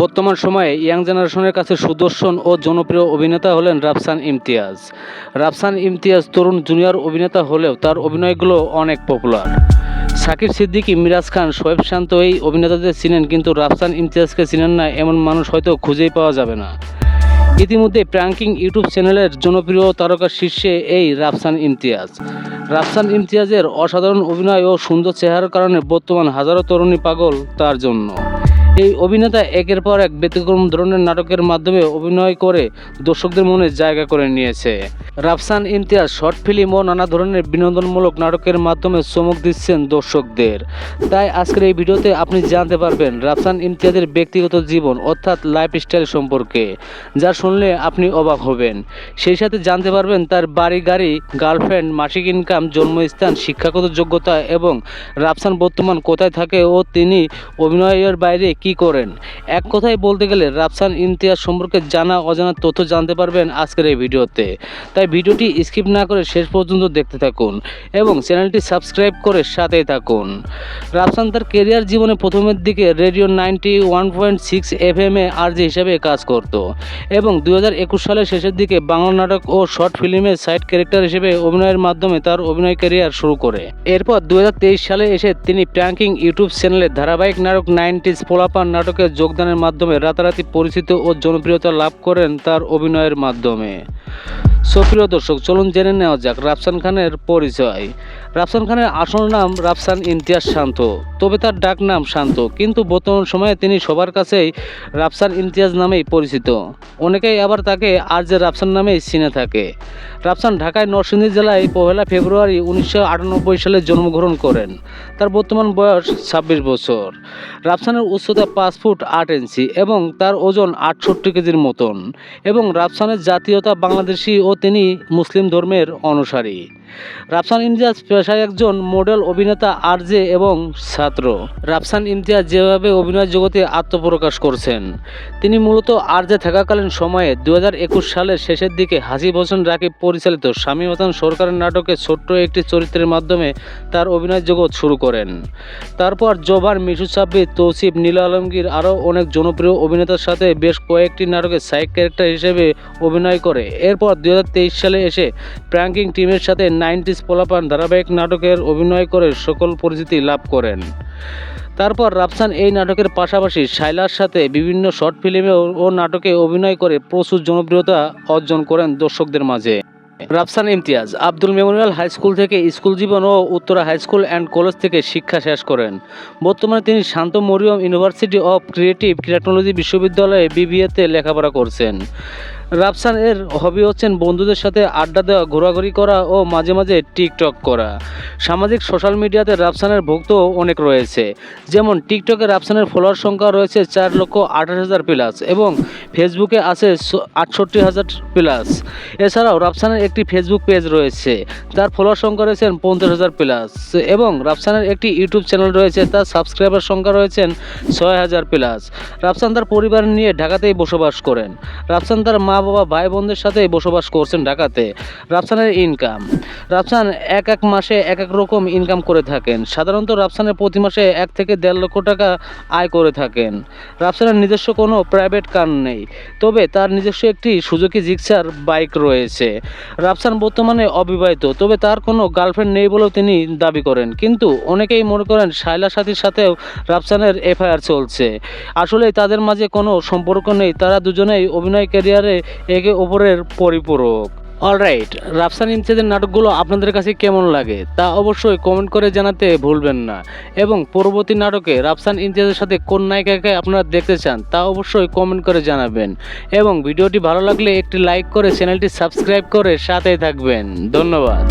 বর্তমান সময়ে ইয়াং জেনারেশনের কাছে সুদর্শন ও জনপ্রিয় অভিনেতা হলেন রাফসান ইমতিয়াজ। রাফসান ইমতিয়াজ তরুণ জুনিয়র অভিনেতা হলেও তার অভিনয়গুলো অনেক পপুলার। সাকিব সিদ্দিকি, মিরাজ খান শোয়েব শান্ত এই অভিনেতাদের চিনেন, কিন্তু রাফসান ইমতিয়াজকে চিনেন না এমন মানুষ হয়তো খুঁজেই পাওয়া যাবে না। ইতিমধ্যে প্র্যাঙ্কিং ইউটিউব চ্যানেলের জনপ্রিয় তারকা শীর্ষে এই রাফসান ইমতিয়াজ। রাফসান ইমতিয়াজের অসাধারণ অভিনয় ও সুন্দর চেহারার কারণে বর্তমান হাজারো তরুণী পাগল তার জন্য। এই অভিনেতা একের পর এক ব্যতিক্রম ধরনের নাটকের মাধ্যমে অভিনয় করে দর্শকদের মনে জায়গা করে নিয়েছে। রাফসান ইমতিয়াজ শর্ট ফিল্ম ও নানা ধরনের বিনোদনমূলক নাটকের মাধ্যমে চমক দিচ্ছেন দর্শকদের। তাই আজকের এই ভিডিওতে আপনি জানতে পারবেন রাফসান ইমতিয়াজের ব্যক্তিগত জীবন অর্থাৎ লাইফস্টাইল সম্পর্কে যা শুনলে আপনি অবাক হবেন। সেই সাথে জানতে পারবেন তার বাড়ি, গাড়ি, গার্লফ্রেন্ড, মাসিক ইনকাম, জন্মস্থান, শিক্ষাগত যোগ্যতা এবং রাফসান বর্তমান কোথায় থাকে ও তিনি অভিনয়ের বাইরে কি করেন। এক কথায় বলতে গেলে রাফসান ইমতিয়াজ সম্পর্কে জানা অজানা তথ্য জানতে পারবেন আজকের এই ভিডিওতে। তাই ভিডিওটি স্কিপ না করে শেষ পর্যন্ত দেখতে থাকুন এবং চ্যানেলটি সাবস্ক্রাইব করে সাথেই থাকুন। রাফসান তার কেরিয়ার জীবনে প্রথমের দিকে radio ninety one point six F M এ আরজি হিসাবে কাজ করত এবং দুই হাজার একুশ সালের শেষের দিকে বাংলা নাটক ও শর্ট ফিল্মে সাইড ক্যারেক্টার হিসেবে অভিনয়ের মাধ্যমে তার অভিনয় ক্যারিয়ার শুরু করে। এরপর দু হাজার তেইশ সালে এসে তিনি প্র্যাঙ্কিং ইউটিউব চ্যানেলে ধারাবাহিক নাটক নাইনটিজ পোলাপান নাটকে যোগদানের মাধ্যমে রাতারাতি পরিচিত ও জনপ্রিয়তা লাভ করেন তার অভিনয়ের মাধ্যমে। সুপ্রিয় দর্শক, চলুন জেনে নেওয়া যাক রাফসান খানের পরিচয়। রাফসান খানের আসল নাম রাফসান ইমতিয়াজ শান্ত, তবে তার ডাক নাম শান্ত, কিন্তু বর্তমান সময়ে তিনি সবার কাছেই রাফসান ইমতিয়াজ নামেই পরিচিত। অনেকেই আবার তাকে আর যে রাফসান নামেই চিনে থাকে। রাফসান ঢাকায় নরসিংদী জেলায় পহেলা ফেব্রুয়ারি উনিশশো আটানব্বই সালে জন্মগ্রহণ করেন। তার বর্তমান বয়স ছাব্বিশ বছর। রাফসানের উচ্চতা পাঁচ ফুট আট ইঞ্চি এবং তার ওজন আটষট্টি কেজির মতন এবং রাফসানের জাতীয়তা বাংলাদেশি ও তিনি মুসলিম ধর্মের অনুসারী। রাফসান ইমতিয়াজ পেশায় একজন মডেল, অভিনেতা, আরজে এবং ছাত্র। রাফসান ইমতিয়াজ যেভাবে অভিনয় জগতে আত্মপ্রকাশ করছেন, তিনি মূলত আরজে থাকাকালীন সময়ে দু হাজার একুশ সালের শেষের দিকে হাসিব হোসেন রাকিব পরিচালিত স্বামী হাসান সরকারের নাটকে ছোট্ট একটি চরিত্রের মাধ্যমে তার অভিনয় জগৎ শুরু করেন। তারপর জোবান মিশু সাব্বির তৌসিফ, নীল আলমগীর আরও অনেক জনপ্রিয় অভিনেতার সাথে বেশ কয়েকটি নাটকে সাইড ক্যারেক্টার হিসেবে অভিনয় করে। এরপর দু হাজার তেইশ সালে এসে প্র্যাঙ্কিং টিমের সাথে নাইনটিস পোলাপান ধারাবাহিক নাটকের অভিনয় করে সকল পরিচিতি লাভ করেন। তারপর রাফসান এই নাটকের পাশাপাশি শাইলার সাথে বিভিন্ন শর্ট ফিল্মে ও নাটকে অভিনয় করে প্রচুর জনপ্রিয়তা অর্জন করেন দর্শকদের মাঝে। Rafsan Imtiaz Abdul memorial high school থেকে স্কুল জীবন ও Uttara high school and college থেকে শিক্ষা শেষ করেন। বর্তমানে তিনি Shanto Mariam university of creative technology বিশ্ববিদ্যালয়ে বিবিএতে লেখাপড়া করছেন। রাফসান এর হবি হচ্ছেন বন্ধুদের সাথে আড্ডা দেওয়া, ঘোরাঘুরি করা ও মাঝে মাঝে টিকটক করা। সামাজিক সোশ্যাল মিডিয়াতে রাফসানের ভক্ত অনেক রয়েছে। যেমন টিকটকে রাফসানের ফলোয়ার সংখ্যা রয়েছে চার লক্ষ আঠাশ হাজার প্লাস এবং ফেসবুকে আছে আটষট্টি হাজার প্লাস। এছাড়াও রাফসানের একটি ফেসবুক পেজ রয়েছে, তার ফলোয়ার সংখ্যা রয়েছেন পঞ্চাশ হাজার প্লাস এবং রাফসানের একটি ইউটিউব চ্যানেল রয়েছে, তার সাবস্ক্রাইবার সংখ্যা রয়েছেন ছয় হাজার প্লাস। রাফসান তার পরিবার নিয়ে ঢাকাতেই বসবাস করেন। রাফসান তার মা বাবা ভাই বোনদের সাথে বসবাস করছেন ঢাকাতে। রাফসানের ইনকাম রাফসান এক এক মাসে এক এক রকম ইনকাম করে থাকেন। সাধারণত রাফসানের প্রতি মাসে এক থেকে দেড় লক্ষ টাকা আয় করে থাকেন। রাফসানের নিজস্ব কোনো প্রাইভেট কার নেই। তবে তার নিজস্ব একটি সুজুকি জিক্সার বাইক রয়েছে। রাফসান বর্তমানে অবিবাহিত, তবে তার কোনো গার্লফ্রেন্ড নেই বলেও তিনি দাবি করেন। কিন্তু অনেকেই মনে করেন শাইলা সাথীর সাথেও রাফসানের এফআইআর চলছে। আসলে তাদের মাঝে কোনো সম্পর্ক নেই। তারা দুজনেই অভিনয় ক্যারিয়ারে একে অপরের পরিপূরক। অলরাইট রাফসান ইমতিয়াজের নাটকগুলো আপনাদের কাছে কেমন লাগে তা অবশ্যই কমেন্ট করে জানাতে ভুলবেন না। এবং পরবর্তী নাটকে রাফসান ইমতিয়াজের সাথে কোন নায়িকাকে আপনারা দেখতে চান তা অবশ্যই কমেন্ট করে জানাবেন। এবং ভিডিওটি ভালো লাগলে একটি লাইক করে চ্যানেলটি সাবস্ক্রাইব করে সাথে থাকবেন। ধন্যবাদ।